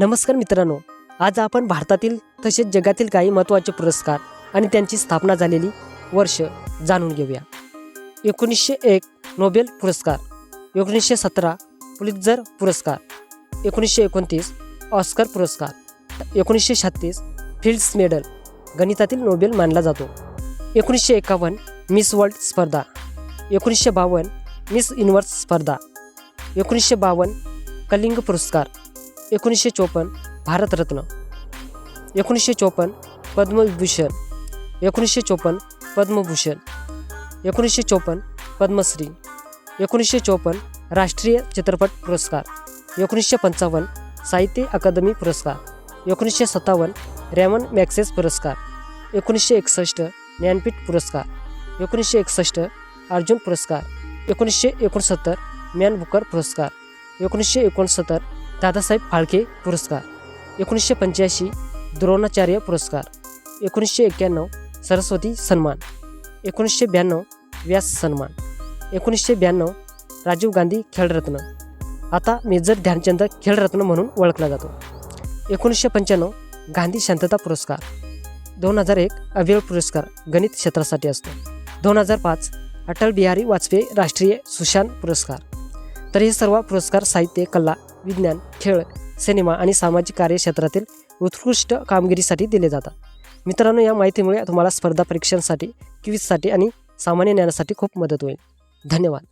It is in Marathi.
नमस्कार मित्रांनो आज आपण भारतातील तसेच जगातील काही महत्त्वाचे पुरस्कार आणि त्यांची स्थापना झालेली वर्ष जाणून घेऊया. एकोणीसशे एक नोबेल पुरस्कार एकोणीसशे सतरा पुलित्झर पुरस्कार एकोणीसशे एकोणतीस ऑस्कर पुरस्कार एकोणीसशे छत्तीस फिल्ड्स मेडल गणितातील नोबेल मानला जातो. एकोणीसशे एकावन्न मिस वर्ल्ड स्पर्धा एकोणीसशे बावन्न मिस युनिव्हर्स स्पर्धा एकोणीसशे बावन्न कलिंग पुरस्कार एकोणीसशे चोपन्न भारतरत्न. एकोणीसशे चोपन्न पद्मविभूषण. एकोणीसशे चोपन्न पद्मभूषण. एकोणीसशे चोपन्न पद्मश्री. एकोणीसशे चोपन्न राष्ट्रीय चित्रपट पुरस्कार. एकोणीसशे पंचावन्न साहित्य अकादमी पुरस्कार. एकोणीसशे सत्तावन्न रॅमन मॅक्सेस पुरस्कार. एकोणीसशे एकसष्ट ज्ञानपीठ पुरस्कार. एकोणीसशे एकसष्ट अर्जुन पुरस्कार. एकोणीसशे एकोणसत्तर मॅन बुकर पुरस्कार. एकोणीसशे एकोणसत्तर दादासाहेब फाळके पुरस्कार. एकोणीसशे पंच्याऐंशी द्रोणाचार्य पुरस्कार. एकोणीसशे एक्क्याण्णव सरस्वती सन्मान. एकोणीसशे ब्याण्णव व्यास सन्मान. एकोणीसशे ब्याण्णव राजीव गांधी खेळरत्न. आता मेजर ध्यानचंद खेळरत्न म्हणून ओळखला जातो. एकोणीसशे पंच्याण्णव गांधी शांतता पुरस्कार. दोन हजार एक अभिळ पुरस्कार गणित क्षेत्रासाठी असतो. दोन हजार पाच अटल बिहारी वाजपेयी राष्ट्रीय सुशांत पुरस्कार. तर हे सर्व पुरस्कार साहित्य कला विज्ञान खेळ सिनेमा आणि सामाजिक कार्य क्षेत्रातील उत्कृष्ट कामगिरीसाठी दिले जातात. मित्रांनो या माहितीमुळे तुम्हाला स्पर्धा परीक्षांसाठी क्विजसाठी आणि सामान्य ज्ञानासाठी खूप मदत होईल. धन्यवाद.